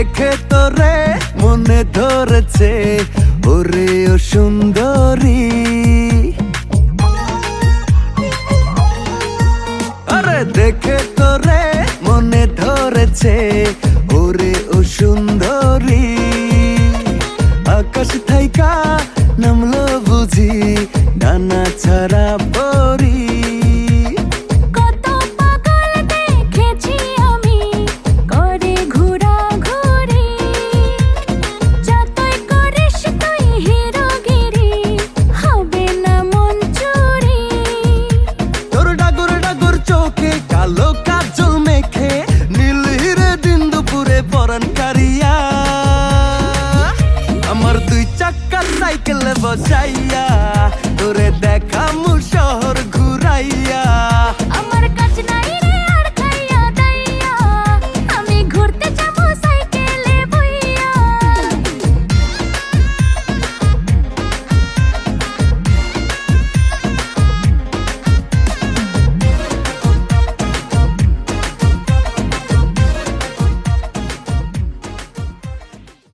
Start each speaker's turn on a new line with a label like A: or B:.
A: দেখে তোরে মনে ধরেছে, ওরে ও সুন্দরী। আরে দেখে তোরে মনে ধরেছে, ওরে ও সুন্দরী। আকাশ থাইকা নামলো বুঝি, ডানা ছাড়া চোখে কালো কাজল মেখে, নীল হিরে দিন দুপুরে পরান কারিয়া। আমার দুই চাক্কা সাইকেলে বসাইয়া, তোরে দেখামু শহর ঘুরাইয়া।